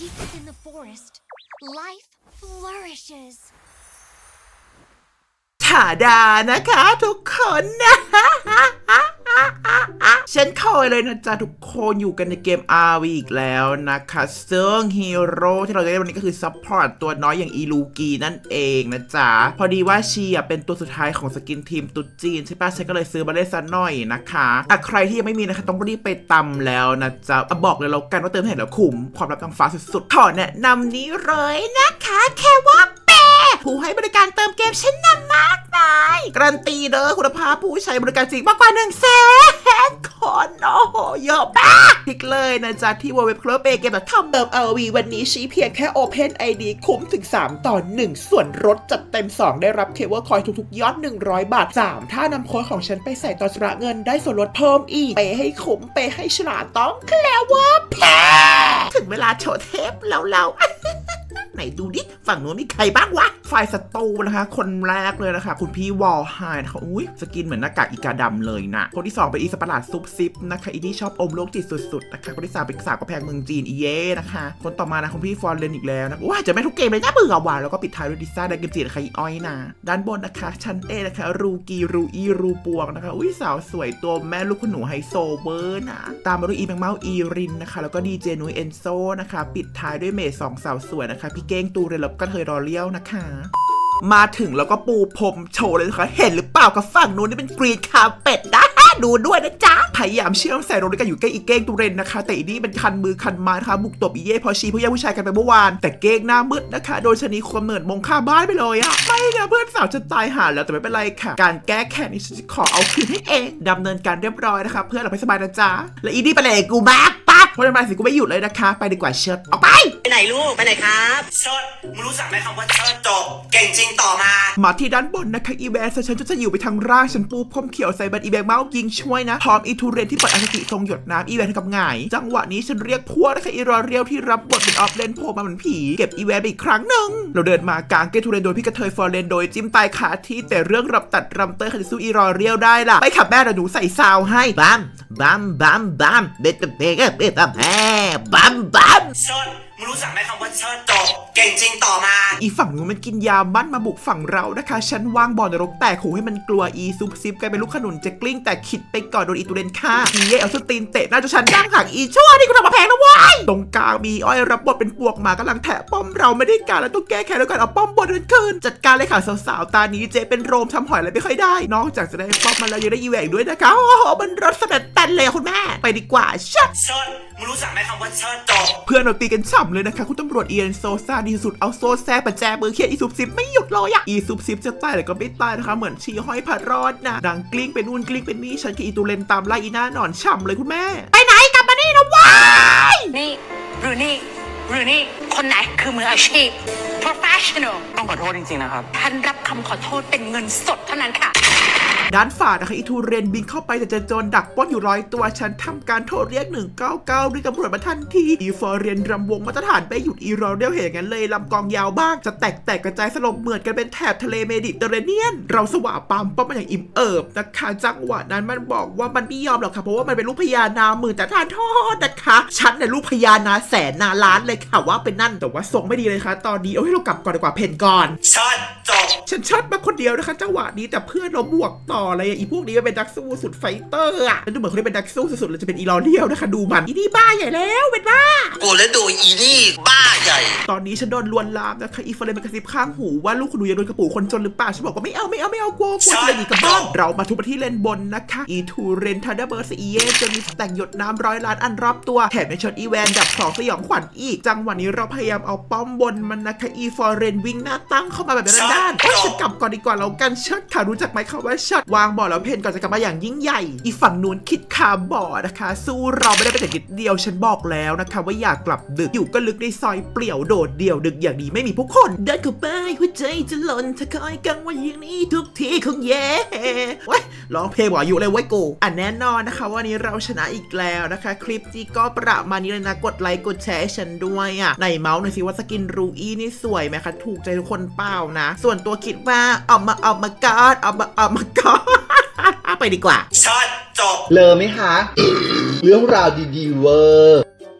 Deep within the forest, life flourishes. ถาดานะคะทุกคนนะ ฉันคอยเลยนะจ๊ะ ทุกคนอยู่กันในเกม RV อีกแล้วนะคะ ซึ่งฮีโร่ที่เราจะได้วันนี้ก็คือซัพพอร์ตตัวน้อยอย่างอีลูกีนั่นเองนะจ๊ะ พอดีว่าชีอะเป็นตัวสุดท้ายของสกินทีมตุ๊ดจีนใช่ปะฉันก็เลยซื้อมาเล่นซะหน่อยนะคะอะใครที่ยังไม่มีนะคะต้องรีบไปตำแล้วนะจ๊ะอะบอกเลยแล้วกันว่าเติมเห็นแล้วคุ้มความลับทางฟ้าสุดๆขอแนะนำนี้เลยนะคะแค่ว่าเปผู้ให้บริการเติมเกมชั้นนำมากมายการันตีเด้อคุณภาพผู้ใช้บริการจริงมากกว่า1นึ่งแสน คนโอ้โหเยอะมากคลิกเลยนะจ๊ะที่ www c l u b a g a m e ทำเติม RV วันนี้ชี้เพียงแค่ Open ID คุ้มถึง 3 ต่อ 1 ส่วนลดจัดเต็ม 2 ได้รับเคเบิลคอยทุกๆ ยอด 100 บาท 3 ถ้านำโค้ดของฉันไปใส่ตอนชำระเงินได้ส่วนลดเพิ่มอีกเปให้คุ้มเปให้ฉลาดต้องแคล้วว่าแพ้ถึงเวลาโชว์เทปแล้วเรา ไหนดูดิฝั่งนู้นมีใครบ้างวะฝ่ายศัตรูนะคะ คนแรกเลยนะคะ คุณพี่วอลไฮนะคะอุ้ยสกินเหมือนหน้ากากอีกาดำเลยนะ คนที่ 2 เป็นอีสตว์ประหลาดซุปซิปนะคะอีนี่ชอบอมโลกจิตสุดๆนะคะคนที่ 3 เป็นสาวกระแพงเมืองจีนอีเย่นะคะ คนต่อมานะคุณพี่ฟอนเลนอีกแล้วนะว้าจะไม่ทุกเกมเลยนะเบื่อว่ะแล้วก็ปิดท้ายด้วยดิซ่าไดเกมจีนะคะอีอ้อยนะด้านบนนะคะชั้นเอนะคะรูกีรูอีรูปวงนะคะอุ้ยสาวสวยตัวแม่ลูกคุณหนูไฮโซเวอร์นะตามมาด้วยอีแมงเมาอีรินนะคะแล้วก็ดีเจนุ้ยเอนโซนะคะปิดท้ายด้วยเมย์สองสาวสวยนะคะพเก้งตูเรนแล้วก็เธอรอเลี้ยวนะคะ มาถึงแล้วก็ปูพรมโชว์เลยนะคะเห็นหรือเปล่ากับฝั่งนู้นนี่เป็นกรีนคาเป็ดนะดูด้วยนะจ๊ะ พยายามเชื่อมใส่รนด้วยกันอยู่ใกล้อีเก้งตูเรนนะคะ แต่อีนี่เป็นคันมือคันไม้นะคะ บุกตบอีเย่พอชีเพื่อแย่ผู้ชายกันไปเมื่อวาน แต่เก้งหน้ามืดนะคะ โดยชนีความเหนิดมงค่าบ้านไปเลยอะไม่นะเพื่อนสาวจะตายหาแล้วแต่ไม่เป็นไรค่ะ การแก้แค้นนี้ฉันขอเอาคืนให้เองดำเนินการเรียบร้อยนะคะ เพื่อเราไปสบายนะจ๊ะ และอีนี่ไปเลยกูบ้าปั๊บเพราะทำไมสิกูไม่หยุดเลยนะคะ ไปดีกว่าเชิดออกไป ไปไหนลูก ไปไหนครับ เชิดมึงรู้จักไหมคำว่าเชิดจบ เก่งจริงต่อมา มาที่ด้านบนนะคะอีแวนฉันจะอยู่ไปทางร่างฉันปูพรมเขียวใส่บันอีแบงเมาส์ยิงช่วยนะพร้อมอีทูเรนที่เปิดอาสติทรงหยดน้ำอีแวนกับหงาย จังหวะนี้ฉันเรียกพวกนะคะอีรอเรียวที่รับบทเป็นออฟเลนโผล่มาเหมือนผีเก็บอีแวนไปอีกครั้งหนึ่งเราเดินมากลางเกทูเรนโดยพี่กระเทยฟอร์เรนโดยจิ้มตายขาที่แต่เรื่องรับตัดรำเตอร์คันสู้อีรอเรียวได้ล่ะไปขับแม่เราหนูใส่ซาวให้บัมบัมบัมบัมเบตเบกเบตแม่บัมบัมเชิดมึง รู้จักไหมคำว่าเชิดจบ ก่งจริงต่อมา อีฝั่งนู้นมันกินยามั่นมาบุกฝั่งเรานะคะ ฉันวางบอลนรกแตกขู่ให้มันกลัวอีซุปซิปกลายเป็นลูกขนุนจะกลิ้งแต่ขิดไปก่อนโดนอีตูเรนฆ่าอีเย่เอาสตีนเตะหน้าจนฉันดั้งหักอีชั่วนี่กูทำมาแพงนะเว้ยตรงกลางมีอ้อยรับบทเป็นปวกหมากำลังแทะป้อมเราไม่ได้การแล้วต้องแก้แค้นด้วยการเอาป้อมบนนั้นคืนจัดการเลยค่ะสาวๆตานี้เจเป็นโรมทำหอยอะไรไม่ค่อยได้ นอกจากจะได้ป้อมมาแล้วยังได้อีแหวกด้วยนะคะโอ้โหมันรสสนัดแตันเลยอะคุณแม่ ไปดีกว่าชัดเชิดมึงรู้จักไหมคำว่าเชิดจบเพื่อนเราตีกันฉ่ำเลยนะคะคุณตำรวจเอียนโซซาดีสุดเอาโซแซประแจมือเขียนอีซุปซิปไม่หยุดเลยอะอีซุปซิปจะตายแต่ก็ไม่ตายนะคะ เหมือนชีห้อยผัดรอดนะ ดังกลิ้งเป็นนู่นกลิ้งเป็นนี่ฉันกับอีตูเลนตามไล่อีหน้าหนอนฉ่ำเลยคุณแม่ ไปไหนกลับมานี่นะว้ายนี่หรือนี่หรือนี่คนไหนคือมืออาชีพ professional ต้องขอโทษจริงๆนะครับท่านรับคำขอโทษเป็นเงินสดเท่านั้นค่ะ ด้านฝ่านะคะอีทูเรนบินเข้าไปแต่เจอโจรดักปล้นอยู่ร้อยตัวฉันทำการโทรเรียก 199เรียกตำรวจมาทันทีอีฟอร์เรนรำวงมาตรฐานไปหยุดอีรอเรียวเหตุงั้นเลยลำกองยาวบ้างจะแตกแตกกระจายสลบเหมือนกันเป็นแถบทะเลเมดิเตอร์เรเนียน เราสว่าปามป้อมมันอย่างอิ่มเอิบนะคะจังหวะนั้นมันบอกว่ามันไม่ยอมหรอกค่ะเพราะว่ามันเป็นลูกพญานาหมื่นแต่ทานโทษนะคะฉันเนี่ยลูกพญานาแสนนาล้านเลยค่ะว่าเป็นนั่นแต่ว่าทรงไม่ดีเลยค่ะ ตอนนี้เอาให้เรากลับก่อนดีกว่าเพนก่อนเชิดจบฉันช็อตมาคนเดียวนะคะจังหวะนี้แต่เพื่อนเราบวกต่อเลยอะอีพวกนี้มันเป็นนักสู้สุดไฟเตอร์อะแล้วดูเหมือนคนที่เป็นนักสู้สุดๆเลยจะเป็นอีลอเลียวนะคะดูมันอีนี่บ้าใหญ่แล้วเป็นบ้ากูและดูอีนี่บ้าใหญ่ ตอนนี้ฉันโดนลวนลามนะคะอีเฟรนมันกระซิบข้างหูว่าลูกคุณหนูยังโดนกระปูคนจนหรือเปล่าฉันบอกว่าไม่เอาไม่เอาไม่เอากลัวกลัวจะเลยหนีกลับบ้านเรามาทุบไปที่เลนบนนะคะอีทูเรนทันเดอร์เบิร์สอีเยจนมีสแต็กหยดน้ำร้อยล้านอันรอบตัวแถมในช็อตอีแวนดับสองสยองขวัญอีก จังหวะนี้เราพยายามเอาป้อมบนมันนะคะอีฟอร์เรนวิ่งหน้าตั้งเข้ามาแบบด้านๆโอ้ยฉันกลับก่อนดีกว่าเรากันเชิดค่ะรู้จักไหมคำว่าเชิดวางบ่อแล้วเพนก่อนจะกลับมาอย่างยิ่งใหญ่ อีฝั่งนู้นคิดคาบ่อนะคะ สู้เราไม่ได้เป็นแต่นิดเดียวฉันบอกแล้วนะคะ ว่าอยากกลับดึกอยู่ก็ลึกในซอยเปลี่ยวโดดเดี่ยวดึกอย่างนี้ไม่มีผู้คนเดินเข้าไปหัวใจจะหล่นถ้าคอยกังว่อย่างนี้ทุกทีคงแย่ว้ยร้องเพลงบอกอยู่เลยเว้ยกูอันแน่นอนนะคะวันนี้เราชนะอีกแล้วนะคะ คลิปนี้ก็ประมาณนี้เลยนะกดไลค์กดแชร์ฉันด้วยอะในเมาส์หน่อยสิว่าสกินรูอี้นี่สวยไหมคะถูกใจทุกคนเปล่านะ ส่วนตัวคิดว่าเอามาเอามากอดเอามาเอามากอดไปดีกว่าเชิดจบ เลอไหมคะ เรื่องราวดีๆเวอร์